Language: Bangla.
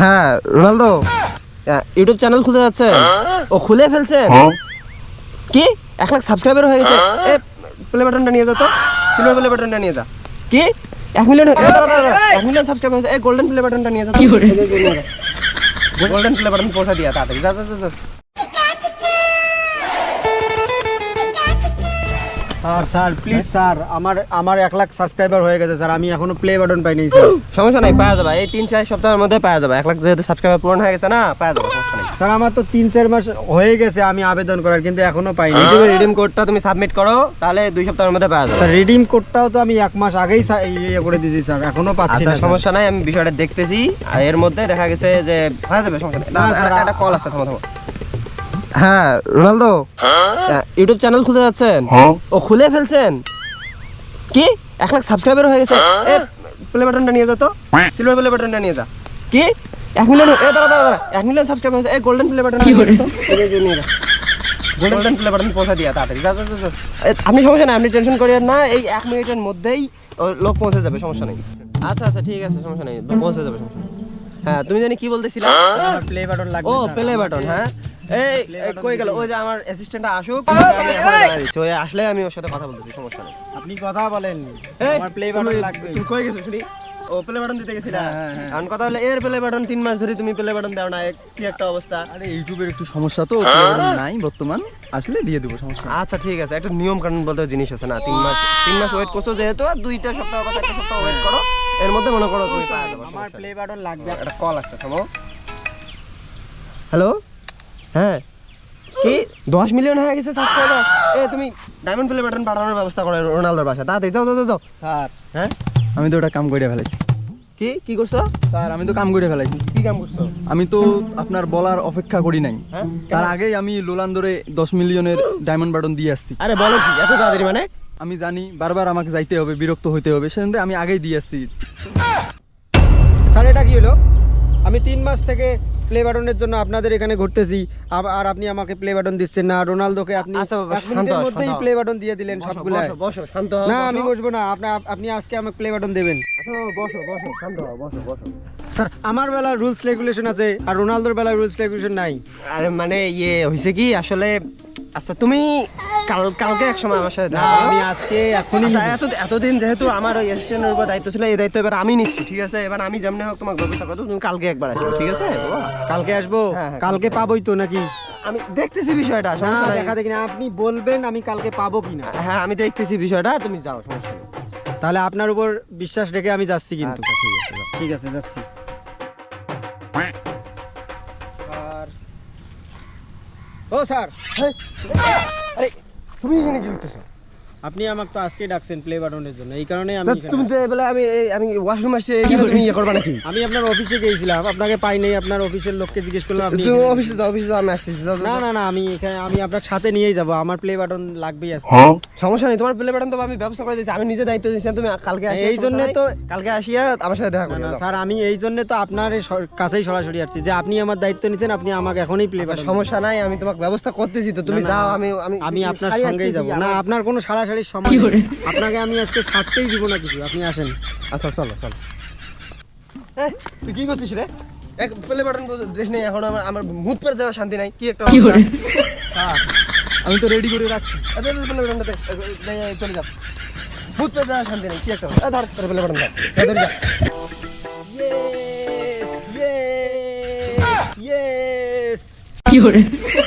হ্যাঁ রোনালদো। ইউটিউব চ্যানেল খুলতে যাচ্ছে। ও খুলে ফেলছে। কি? এক লাখ সাবস্ক্রাইবার হয়ে গেছে। এ প্লে বাটনটা নিয়ে যা তো। সিলভার প্লে বাটনটা নিয়ে যা। কি? এক মিলিয়ন এক মিলিয়ন সাবস্ক্রাইবার হয়েছে। এই গোল্ডেন প্লে বাটনটা নিয়ে যা। কি গোল্ডেন প্লে বাটন পৌঁছা দিয়া তাড়াতাড়ি। যা যা যা, স্যার স্যার প্লিজ স্যার আমার আমার এক লাখ সাবস্ক্রাইবার হয়ে গেছে স্যার আমি এখনও প্লে বাটন পাইনি স্যার। সমস্যা নাই পাওয়া যাবে। এই তিন চার সপ্তাহের মধ্যে পাওয়া যাবে। এক লাখ যেহেতু সাবস্ক্রাইবার পূরণ হয়ে গেছে না পাওয়া যাবে সমস্যা নেই। স্যার আমার তো তিন চার মাস হয়ে গেছে আমি আবেদন করার কিন্তু এখনও পাইনি। ইউটিউবের রিডিম কোডটা তুমি সাবমিট করো তাহলে দুই সপ্তাহের মধ্যে পাওয়া যাবে। স্যার রিডিম কোডটাও তো আমি এক মাস আগেই ইয়ে করে দিয়েছি স্যার এখনও পাচ্ছি আচ্ছা না সমস্যা নাই আমি বিষয়টা দেখতেছি। আর এর মধ্যে দেখা গেছে যে হয়ে যাবে সমস্যা নেই। একটা কল আছে থামো থামো। হ্যাঁ রোনালদো। ইউটিউব চ্যানেল খুলতে যাচ্ছেন? ও খুলে ফেলছেন? কি? এক লাখ সাবস্ক্রাইবার হয়ে গেছে। এ প্লে বাটনটা নিয়ে যা তো। সিলভার প্লে বাটনটা নিয়ে যা। কি? এক মিলিয়ন এ দাঁড়া দাঁড়া এক মিলিয়ন সাবস্ক্রাইবার হয়েছে। এই গোল্ডেন প্লে বাটন নিয়ে যা গোল্ডেন প্লে বাটন পৌঁছা দিয়া তাড়াতাড়ি। যা যা যা, আপনি সমস্যা নাই আপনি টেনশন করেন না। এই এক মিনিটের মধ্যেই লোক পৌঁছে যাবে সমস্যা নেই। আচ্ছা আচ্ছা ঠিক আছে সমস্যা নেই। পৌঁছে যাবে সমস্যা হ্যাঁ তুমি জানি কি বলতেছিলা? প্লে বাটন লাগবে। ও প্লে বাটন হ্যাঁ। এই Play এই, button কই গেল? ওই যে আমার অ্যাসিস্ট্যান্ট আসুক আমি এখন জানাই ওই আসলে আমি ওর সাথে কথা বলতেছি সমস্যা নেই। আপনি কথা বলেন আমার প্লে বাটন লাগবে। তুমি কই গেছো শুনি? ও প্লে বাটন দিতে গেছিলা। এখন কথা হলো এর প্লে বাটন তিন মাস ধরে তুমি প্লে বাটন দাও না কি একটা অবস্থা? আরে ইউটিউবের একটু সমস্যা তো নাই বর্তমান আসলে দিয়ে দেবো সমস্যা আচ্ছা ঠিক আছে একটা নিয়ম কানুন বলতে জিনিস আছে না তিন মাস তিন মাস ওয়েট করছ যেহেতু আর দুইটা সপ্তাহ সপ্তাহ ওয়েট করো। এর মধ্যে মনে করো তুমি পাওয়া যাবে আমার প্লে বাটন লাগবে। একটা কল থামো। হ্যালো হ্যাঁ। কি? দশ মিলিয়ন হয়ে গেছে সাবস্ক্রাইবার এ তুমি ডায়মন্ড প্লে বাটন পাঠানোর ব্যবস্থা করো রোনালদোর বাসা তাড়াতাড়ি যাও যাও যাও, যাও। স্যার। হ্যাঁ? আমি তো ওটা কাম করে ফেলাইছি কি? কি করছ? স্যার আমি তো কাম করে ফেলাইছি কি কাম করছ? আমি তো আপনার বলার অপেক্ষা করি নাই। হ্যাঁ? তার আগেই আমি লোলান্দরে দশ মিলিয়নের ডায়মন্ড বাটন দিয়ে আসছি। আরে বলো কি এত তাড়াতাড়ি মানে? আমি জানি বারবার আমাকে যাইতে হবে বিরক্ত হইতে হবে সেজন্য আমি আগেই দিয়ে আসছি। স্যার এটা কি হলো? আমি তিন মাস থেকে প্লে বাটনের জন্য আপনাদের এখানে ঘুরতেছি। আর আপনি আমাকে প্লে বাটন দিচ্ছেন না। রোনালদোকে আপনি আচ্ছা মিনিটের মধ্যেই প্লে বাটন দিয়ে দিলেন সবগুলো বসো, বসো শান্ত না আমি বসবো না। আপনি আপনি আজকে আমাকে প্লে বাটন দেবেন। আচ্ছা, বসো বসো শান্ত হও বসো বসো। স্যার আমার বেলা রুলস রেগুলেশন আছে আর রোনালদোর বেলা রুলস রেগুলেশন নাই। আরে মানে ইয়ে হয়েছে কি আসলে আচ্ছা তুমি কাল কালকে এক সময় আমার সাথে। আমি আজকে এখনই আচ্ছা, এত এতদিন যেহেতু আমার ওই অ্যাসিস্ট্যান্টের উপর দায়িত্ব ছিল এই দায়িত্ব এবার আমি নিচ্ছি ঠিক আছে? এবার আমি যেমনি হোক তোমাকে ব্যবস্থা করব তুমি কালকে একবার আসো ঠিক আছে? কালকে আসব? হ্যাঁ, হ্যাঁ, কালকে। পাবোই তো নাকি? আমি দেখতেছি বিষয়টা দেখা দেখি না আপনি বলবেন আমি কালকে পাবো কিনা। হ্যাঁ আমি দেখতেছি বিষয়টা তুমি যাও সমস্যা নেই। তাহলে আপনার উপর বিশ্বাস রেখে আমি যাচ্ছি কিন্তু। আচ্ছা, ঠিক আছে ঠিক আছে যাচ্ছি। স্যার। ও স্যার। আরে তুমি এখানে কি করতেছো আপনি আমাকে তো আজকে ডাকছেন প্লে বাটনের জন্য এই কারণে আমি তুমি তো বলে আমি আমি ওয়াশরুম আসছি তুমি ইয়ে করবা নাকি? আমি আপনার অফিসে গিয়েছিলাম আপনাকে পাই নাই আপনার অফিসের লোককে জিজ্ঞেস করলাম আপনি তুমি অফিসে যাও অফিসে যাও আমি আসতেছি যাও, না না না আমি এখানে আমি আপনার সাথে নিয়েই যাব আমার প্লে বাটন লাগবেই আজকে। সমস্যা নেই তোমার প্লে বাটন তো আমি ব্যবস্থা করে দিচ্ছি আমি নিজে দায়িত্ব দিচ্ছি তুমি কালকে আসিয়া এই জন্যে তো কালকে আসিয়া আমার সাথে দেখা না, না স্যার আমি এই জন্য তো আপনার কাছেই সরাসরি আসছি যে আপনি আমার দায়িত্ব নিচ্ছেন আপনি আমাকে এখনই প্লে আচ্ছা, বাটন সমস্যা নাই আমি তোমাকে ব্যবস্থা করতেছি তো তুমি যাও আমি আমি আপনার সারি সঙ্গেই যাব। না আপনার কোনো সারাসারির সময় আপনাকে আমি আজকে ছাড়তেই দিব না কিছু। আপনি আসেন। আচ্ছা চলো চলো। তুই কি করছিস রে? এক প্লে বাটন দেশ নেই এখন আমার আমার মুখ পেরে যাওয়ার শান্তি নাই। কি একটা। আমি তো রেডি করে রাখছি। প্লে বাটনটা দে। এই, এই, এই, চলে যা। মুখ পেরে যাওয়ার শান্তি নাই কি একটা ধর প্লে বাটন ধর যা। Yes yes yes